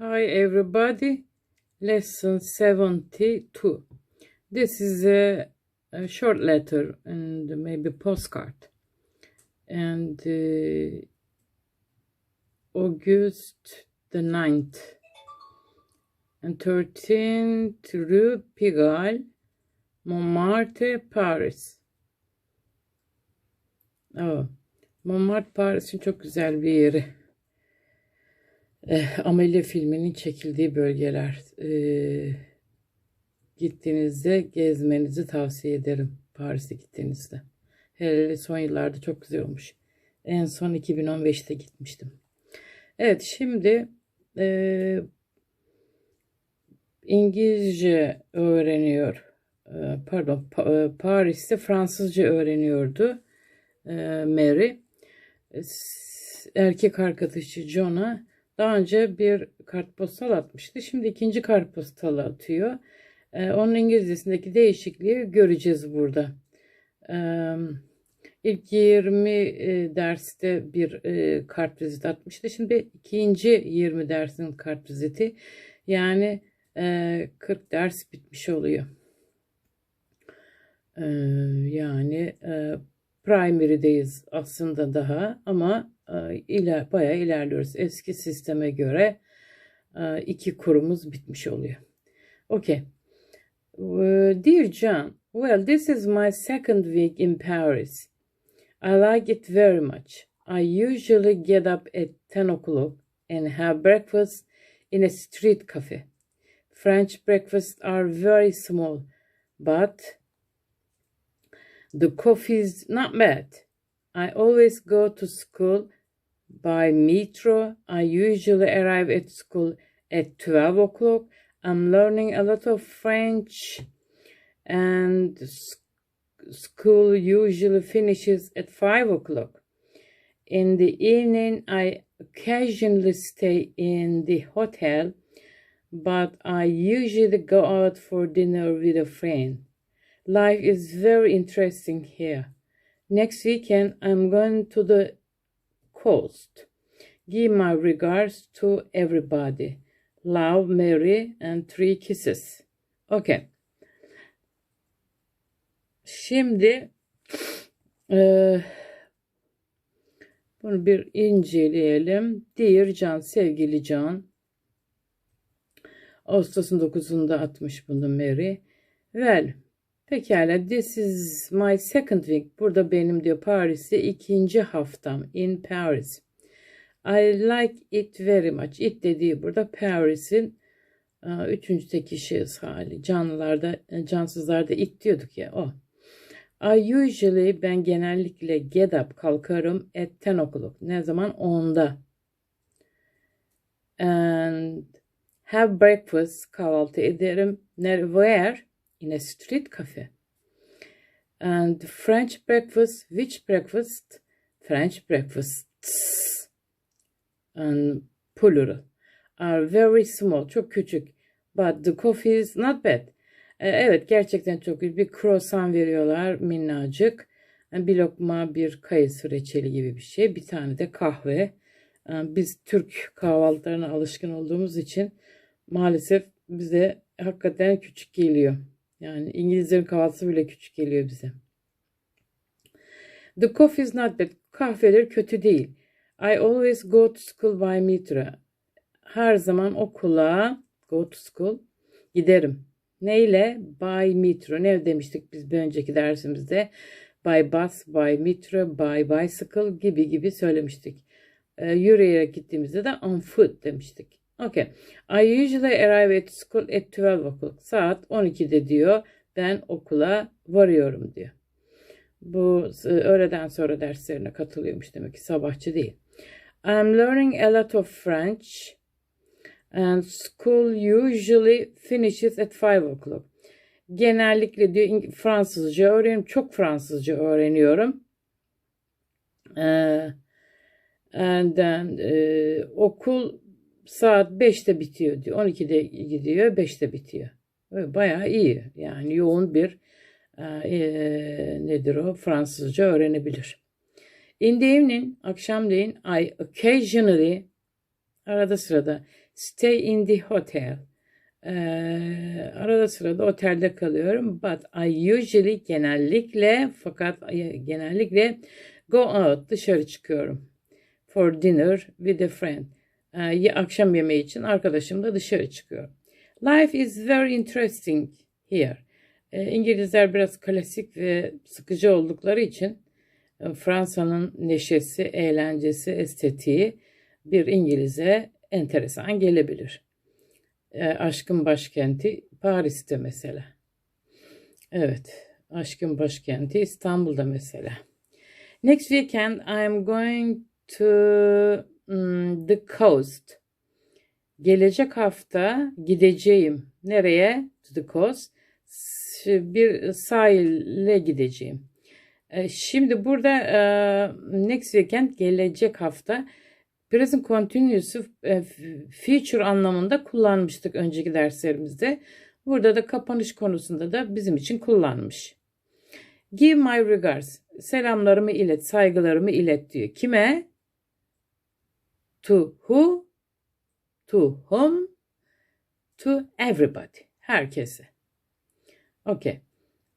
Hi everybody, lesson 72. This is a, a short letter and maybe postcard. And uh, August the 9th. And 13th Rue Pigalle, Montmartre, Paris. Oh, Montmartre Paris'in çok güzel bir yeri. Eh, Amelie filminin çekildiği bölgeler. Eh, gittiğinizde gezmenizi tavsiye ederim. Paris'e gittiğinizde. Hele son yıllarda çok güzel olmuş. En son 2015'te gitmiştim. Evet şimdi eh, İngilizce öğreniyor. Eh, Pardon, Pa- Paris'te Fransızca öğreniyordu eh, Mary. Erkek arkadaşı John'a daha önce bir kartpostal atmıştı. Şimdi ikinci kartpostalı atıyor. Ee, onun İngilizcesindeki değişikliği göreceğiz burada. Ee, ilk 20 e, derste bir e, kartvizit atmıştı. Şimdi ikinci 20 dersin kartviziti. Yani e, 40 ders bitmiş oluyor. Ee, yani e, primary'deyiz aslında daha ama iler, bayağı ilerliyoruz. Eski sisteme göre e, iki kurumuz bitmiş oluyor. Okay. Uh, Dear John, well, this is my second week in Paris. I like it very much. I usually get up at 10 o'clock and have breakfast in a street cafe. French breakfasts are very small, but the coffee is not bad. I always go to school by metro. I usually arrive at school at 12 o'clock. I'm learning a lot of French, and school usually finishes at 5 o'clock. In the evening, I occasionally stay in the hotel, but I usually go out for dinner with a friend. Life is very interesting here. Next weekend, I'm going to the coast. Give my regards to everybody. Love, Mary, and three kisses. Okay. Şimdi eee, bunu bir inceleyelim. Dear Can, sevgili Can. Ağustos'un 9'unda atmış bunu Mary. Well, pekala. This is my second week. Burada benim diyor Paris'te ikinci haftam. In Paris. I like it very much. It dediği burada Paris'in e, üçüncü tek şahıs hali. Canlılarda, e, cansızlarda it diyorduk ya o. I usually ben genellikle get up kalkarım at 10 o'clock. Ne zaman? 10'da. And have breakfast kahvaltı ederim. Where? In a street cafe. And French breakfast. Which breakfast? French breakfasts. And plural. Are very small. Çok küçük. But the coffee is not bad. E, Evet gerçekten çok iyi. Bir croissant veriyorlar minnacık. E, Bir lokma bir kayısı reçeli gibi bir şey. Bir tane de kahve. E, Biz Türk kahvaltılarına alışkın olduğumuz için maalesef bize hakikaten küçük geliyor. Yani İngilizlerin kahvaltısı bile küçük geliyor bize. The coffee is not bad. Kahveler kötü değil. I always go to school by metro. Her zaman okula go to school giderim. Neyle? By metro. Ne demiştik biz bir önceki dersimizde? By bus, by metro, by bicycle gibi gibi söylemiştik. Ee, yürüyerek gittiğimizde de on foot demiştik. Okay. I usually arrive at school at 12 o'clock. Saat 12'de diyor. Ben okula varıyorum diyor. Bu e, öğleden sonra derslerine katılıyormuş demek ki sabahçı değil. I'm learning a lot of French and school usually finishes at 5 o'clock. Genellikle diyor Fransızca öğreniyorum. Çok Fransızca öğreniyorum. Ee, and then, e, okul saat 5'te bitiyor diyor. 12'de gidiyor, 5'te bitiyor. Böyle Bayağı iyi. Yani yoğun bir e, e, nedir o? Fransızca öğrenebilir. In the evening, akşamleyin I occasionally arada sırada Stay in the hotel. Ee, arada sırada otelde kalıyorum. But I usually genellikle fakat genellikle go out dışarı çıkıyorum. For dinner with a friend. Ee, akşam yemeği için arkadaşımla dışarı çıkıyorum. Life is very interesting here. Ee, İngilizler biraz klasik ve sıkıcı oldukları için e, Fransa'nın neşesi, eğlencesi, estetiği bir İngiliz'e enteresan gelebilir. E, aşkın başkenti Paris'te mesela. Evet, aşkın başkenti İstanbul'da mesela. Next weekend I'm going to the coast. Gelecek hafta gideceğim. Nereye? To the coast. Bir sahile gideceğim. E, şimdi burada e, next weekend gelecek hafta present continuous'u e, future anlamında kullanmıştık önceki derslerimizde. Burada da kapanış konusunda da bizim için kullanmış. Give my regards. Selamlarımı ilet, saygılarımı ilet diyor. Kime? To who? To whom? To everybody. Herkese. Okay.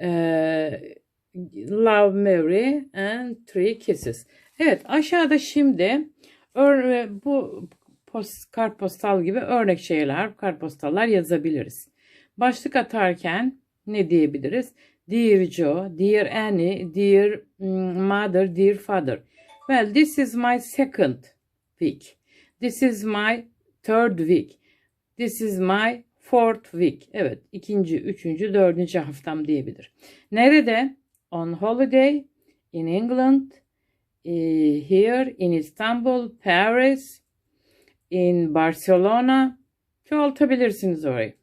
Ee, Love Mary and Three Kisses. Evet aşağıda şimdi bu post, kartpostal gibi örnek şeyler, kartpostallar yazabiliriz. Başlık atarken ne diyebiliriz? Dear Joe, Dear Annie, Dear mm, Mother, Dear Father. Well, this is my second week. This is my third week. This is my fourth week. Evet, ikinci, üçüncü, dördüncü haftam diyebilir. Nerede? On holiday in England, here in Istanbul, Paris, in Barcelona çoğaltabilirsiniz orayı.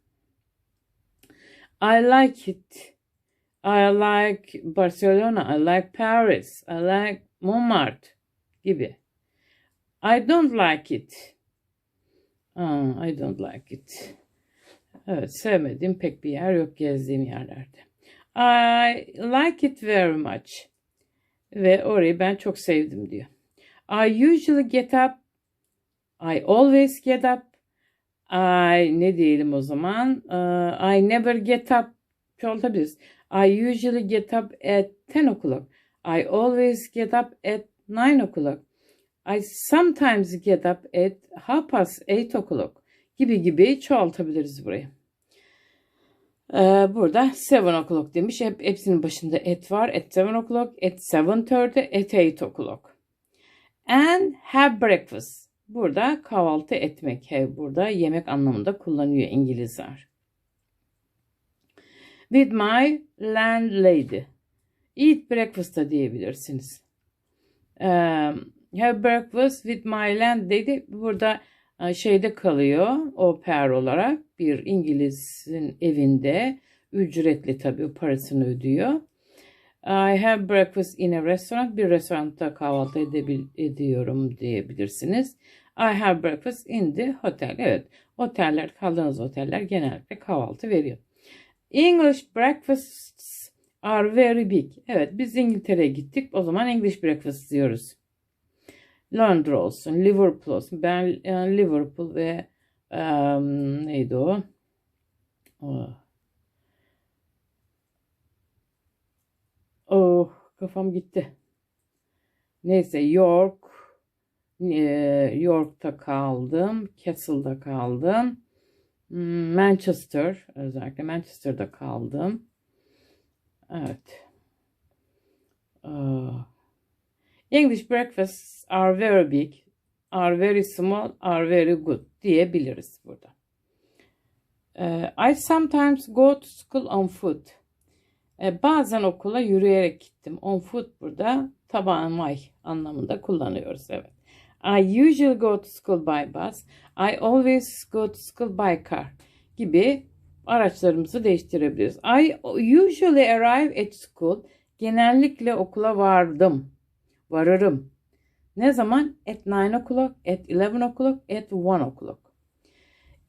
I like it. I like Barcelona. I like Paris. I like Montmartre gibi. I don't like it. Oh, I don't like it. Evet sevmediğim pek bir yer yok gezdiğim yerlerde. I like it very much. Ve orayı ben çok sevdim diyor. I usually get up. I always get up. I ne diyelim o zaman? Uh, I never get up. Çoğaltabiliriz. I usually get up at 10 o'clock. I always get up at 9 o'clock. I sometimes get up at half past 8 o'clock gibi gibi çoğaltabiliriz burayı. Ee, burada 7 o'clock demiş. Hep, hepsinin başında et var. At 7 o'clock, at 7.30, at 8 o'clock. And have breakfast. Burada kahvaltı etmek. Have burada yemek anlamında kullanıyor İngilizler. With my landlady. Eat breakfast da diyebilirsiniz. Um, have breakfast with my landlady. Burada e, şeyde kalıyor o pair olarak bir İngiliz'in evinde ücretli tabii parasını ödüyor. I have breakfast in a restaurant. Bir restoranda kahvaltı edebil ediyorum diyebilirsiniz. I have breakfast in the hotel. Evet, oteller, kaldığınız oteller genellikle kahvaltı veriyor. English breakfasts are very big. Evet, biz İngiltere'ye gittik. O zaman English breakfast diyoruz. Londra olsun, Liverpool olsun. Ben yani Liverpool ve um, neydi o? Oh. oh kafam gitti. Neyse York, York'ta kaldım, Castle'da kaldım. Hmm, Manchester, özellikle Manchester'da kaldım. Evet. Oh. English breakfasts are very big, are very small, are very good diyebiliriz burada. Uh, I sometimes go to school on foot. Uh, bazen okula yürüyerek gittim. On foot burada tabanmay anlamında kullanıyoruz. Evet. I usually go to school by bus. I always go to school by car gibi araçlarımızı değiştirebiliriz. I usually arrive at school. Genellikle okula vardım varırım. Ne zaman? At 9 o'clock, at 11 o'clock, at 1 o'clock.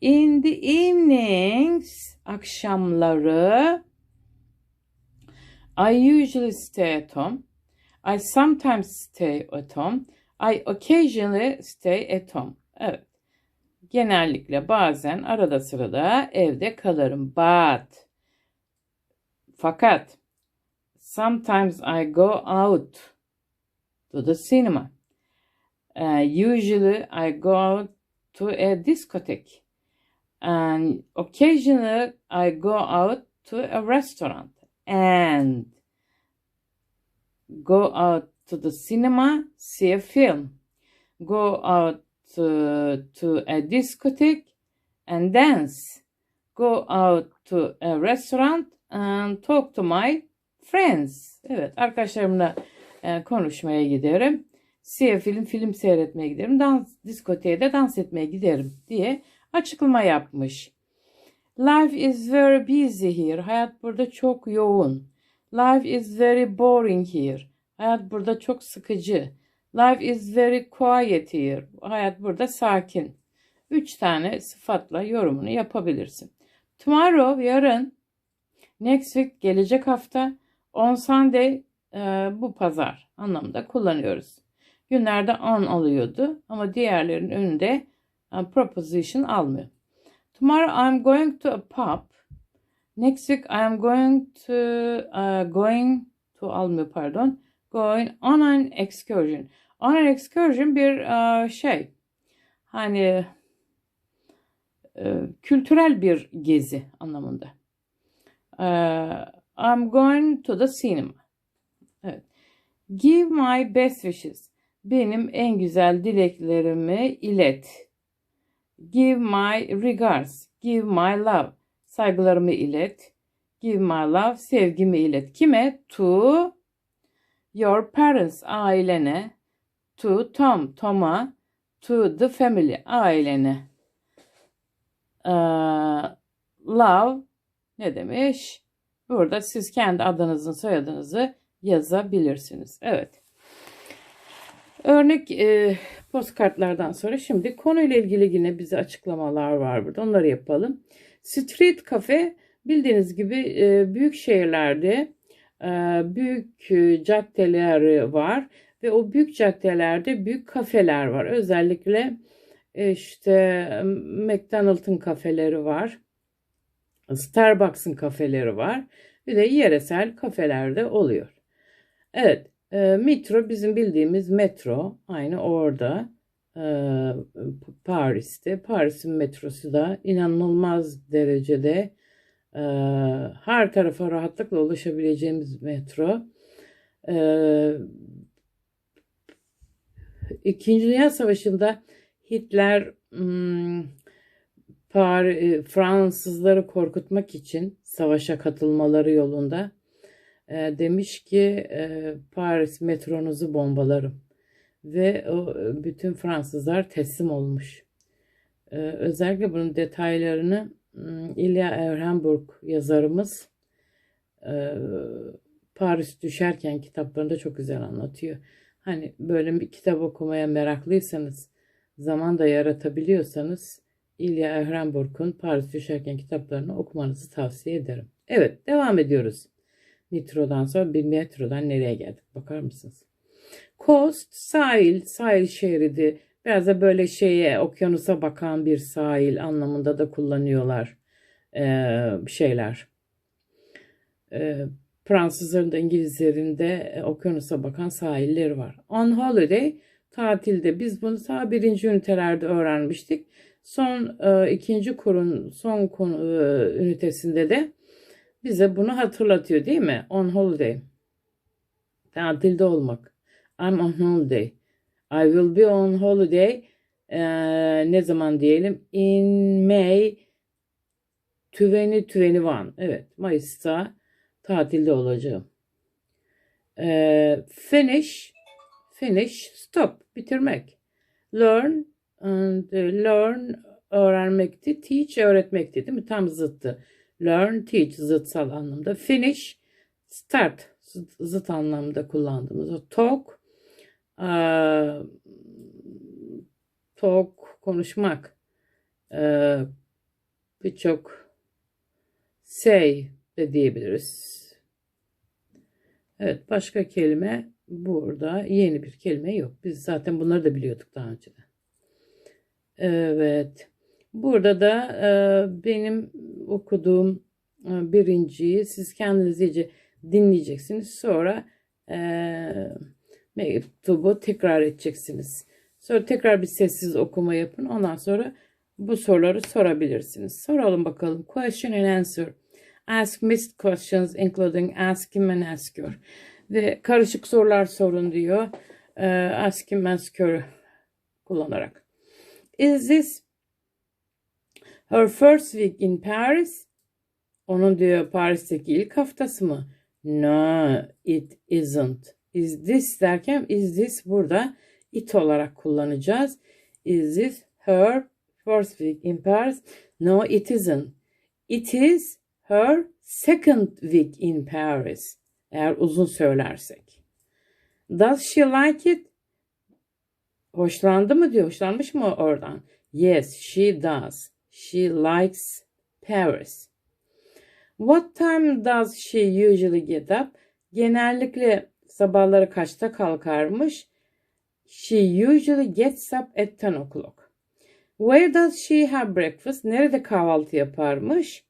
In the evenings, akşamları I usually stay at home. I sometimes stay at home. I occasionally stay at home. Evet. Genellikle bazen arada sırada evde kalırım. But fakat sometimes I go out to the cinema. Uh, usually I go to a discotheque. And occasionally I go out to a restaurant and go out to the cinema, see a film, go out to, to a discotheque and dance, go out to a restaurant and talk to my friends. Evet, arkadaşlarımla e, konuşmaya giderim. A film, film seyretmeye giderim. Dans, diskoteye de dans etmeye giderim diye açıklama yapmış. Life is very busy here. Hayat burada çok yoğun. Life is very boring here. Hayat burada çok sıkıcı. Life is very quiet here. Hayat burada sakin. Üç tane sıfatla yorumunu yapabilirsin. Tomorrow, yarın. Next week, gelecek hafta. On Sunday, e, bu pazar anlamında kullanıyoruz. Günlerde on alıyordu ama diğerlerinin önünde e, preposition almıyor. Tomorrow I'm going to a pub. Next week I am going to uh, going to almıyor pardon. Going on an excursion. On an excursion bir uh, şey. Hani uh, kültürel bir gezi anlamında. I'm going to the cinema. Evet. Give my best wishes. Benim en güzel dileklerimi ilet. Give my regards. Give my love. Saygılarımı ilet. Give my love. Sevgimi ilet. Kime? To your parents. Ailene. To Tom. Tom'a. To the family. Ailene. Ee, love ne demiş? Burada siz kendi adınızın soyadınızı yazabilirsiniz. Evet. Örnek e, postkartlardan sonra şimdi konuyla ilgili yine bize açıklamalar var burada. Onları yapalım. Street cafe bildiğiniz gibi e, büyük şehirlerde e, büyük e, caddeler var ve o büyük caddelerde büyük kafeler var. Özellikle e, işte McDonald's'ın kafeleri var. Starbucks'ın kafeleri var. Bir de yeresel kafelerde oluyor. Evet, e, metro bizim bildiğimiz metro. Aynı orada. E, Paris'te. Paris'in metrosu da inanılmaz derecede e, her tarafa rahatlıkla ulaşabileceğimiz metro. E, İkinci Dünya Savaşı'nda Hitler hmm, Par Fransızları korkutmak için savaşa katılmaları yolunda e, demiş ki e, Paris metronuzu bombalarım ve o bütün Fransızlar teslim olmuş. E, özellikle bunun detaylarını hmm, Ilya Erhenburg yazarımız e, Paris düşerken kitaplarında çok güzel anlatıyor. Hani böyle bir kitap okumaya meraklıysanız, zaman da yaratabiliyorsanız İlya Ehrenburg'un Paris Düşerken kitaplarını okumanızı tavsiye ederim. Evet devam ediyoruz. Metrodan sonra bir metrodan nereye geldik bakar mısınız? Coast sahil, sahil şeridi. Biraz da böyle şeye okyanusa bakan bir sahil anlamında da kullanıyorlar ee, şeyler. Ee, Fransızların da İngilizlerin de e, okyanusa bakan sahilleri var. On holiday tatilde biz bunu ta birinci ünitelerde öğrenmiştik. Son e, ikinci kurun son konu, e, ünitesinde de bize bunu hatırlatıyor değil mi? On holiday. Tatilde olmak. I'm on holiday. I will be on holiday. E, ne zaman diyelim? In May 2021. Evet. Mayıs'ta tatilde olacağım. E, finish. Finish. Stop. Bitirmek. Learn and learn öğrenmekti. Teach öğretmekti değil mi? Tam zıttı. Learn, teach zıtsal anlamda. Finish, start zıt, zıt anlamda kullandığımız. Talk, uh, talk konuşmak. Uh, Birçok say de diyebiliriz. Evet başka kelime burada yeni bir kelime yok. Biz zaten bunları da biliyorduk daha önceden. Evet. Burada da e, benim okuduğum e, birinciyi siz kendiniz iyice dinleyeceksiniz. Sonra e, mektubu tekrar edeceksiniz. Sonra tekrar bir sessiz okuma yapın. Ondan sonra bu soruları sorabilirsiniz. Soralım bakalım. Question and answer. Ask missed questions including ask him and ask your. Ve karışık sorular sorun diyor. E, ask him, ask your kullanarak. Is this her first week in Paris? Onun diyor Paris'teki ilk haftası mı? No, it isn't. Is this derken is this burada it olarak kullanacağız. Is this her first week in Paris? No, it isn't. It is her second week in Paris. Eğer uzun söylersek. Does she like it? Hoşlandı mı diyor. Hoşlanmış mı oradan? Yes, she does. She likes Paris. What time does she usually get up? Genellikle sabahları kaçta kalkarmış? She usually gets up at 10 o'clock. Where does she have breakfast? Nerede kahvaltı yaparmış?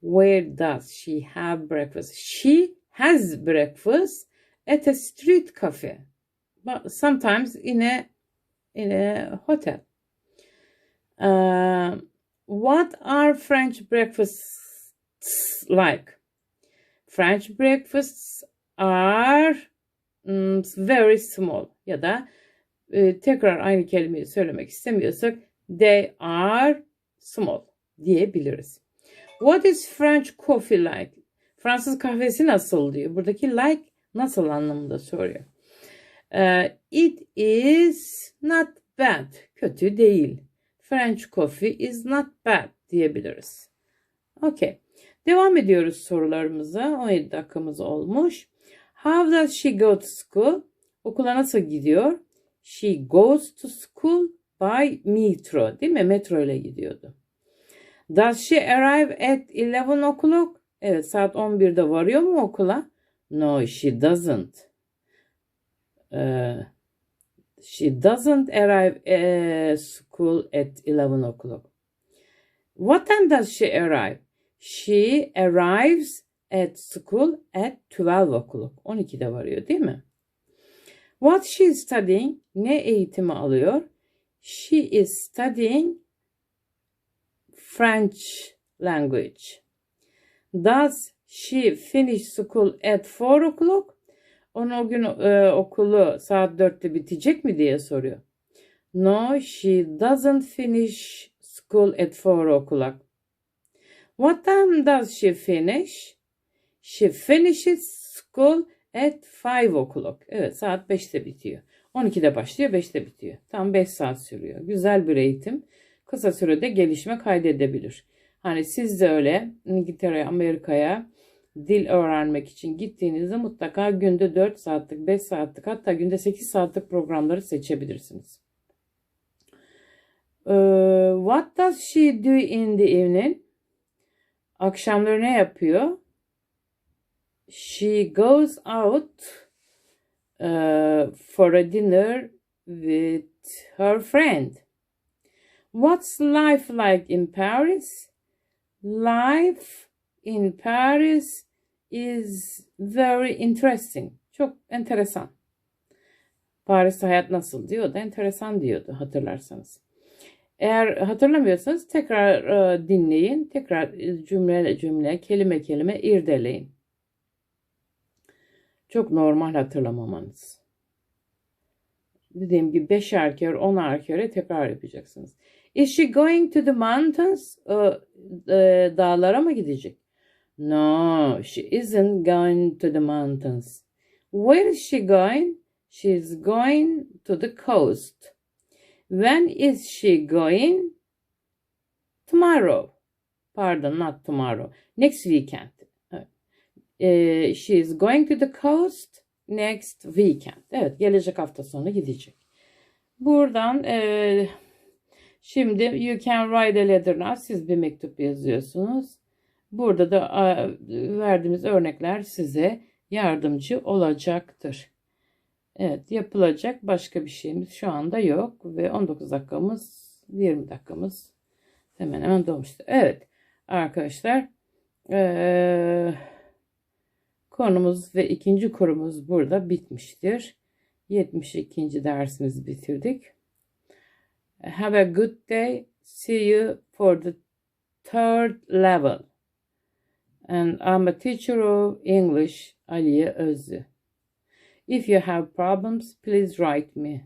Where does she have breakfast? She has breakfast at a street cafe. But sometimes in a in a hotel. Uh, what are French breakfasts like? French breakfasts are mm, very small ya da e, tekrar aynı kelimeyi söylemek istemiyorsak they are small diyebiliriz. What is French coffee like? Fransız kahvesi nasıl diyor. Buradaki like nasıl anlamında soruyor. Uh, it is not bad. Kötü değil. French coffee is not bad diyebiliriz. Okay. Devam ediyoruz sorularımıza. 17 dakikamız olmuş. How does she go to school? Okula nasıl gidiyor? She goes to school by metro. Değil mi? Metro ile gidiyordu. Does she arrive at 11 o'clock? Evet saat 11'de varıyor mu okula? No she doesn't. Ee, she doesn't arrive at school at 11 o'clock. What time does she arrive? She arrives at school at 12 o'clock. 12'de varıyor değil mi? What she is studying? Ne eğitimi alıyor? She is studying French language. Does she finish school at 4 o'clock? Onun o gün e, okulu saat 4'te bitecek mi diye soruyor. No, she doesn't finish school at 4 o'clock. What time does she finish? She finishes school at 5 o'clock. Evet saat 5'te bitiyor. 12'de başlıyor 5'te bitiyor. Tam 5 saat sürüyor. Güzel bir eğitim. Kısa sürede gelişme kaydedebilir. Hani siz de öyle İngiltere'ye, Amerika'ya dil öğrenmek için gittiğinizde mutlaka günde 4 saatlik, 5 saatlik hatta günde 8 saatlik programları seçebilirsiniz. Ee, what does she do in the evening? Akşamları ne yapıyor? She goes out uh, for a dinner with her friend. What's life like in Paris? Life in Paris is very interesting. Çok enteresan. Paris'te hayat nasıl diyordu. Enteresan diyordu hatırlarsanız. Eğer hatırlamıyorsanız tekrar e, dinleyin. Tekrar cümle cümle, kelime kelime irdeleyin. Çok normal hatırlamamanız. Dediğim gibi beşer kere, onar kere tekrar yapacaksınız. Is she going to the mountains? E, e, dağlara mı gidecek? No, she isn't going to the mountains. Where is she going? She's going to the coast. When is she going? Tomorrow. Pardon, not tomorrow. Next weekend. Uh, she is going to the coast next weekend. Evet, gelecek hafta sonu gidecek. Buradan e, şimdi you can write a letter now. Siz bir mektup yazıyorsunuz. Burada da verdiğimiz örnekler size yardımcı olacaktır. Evet yapılacak başka bir şeyimiz şu anda yok ve 19 dakikamız 20 dakikamız Hemen hemen dolmuştur. Evet arkadaşlar. konumuz ve ikinci korumuz burada bitmiştir. 72. dersimizi bitirdik. Have a good day. See you for the third level. And I'm a teacher of English, Aliye Özlü. If you have problems, please write me.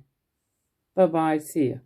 Bye bye. See you.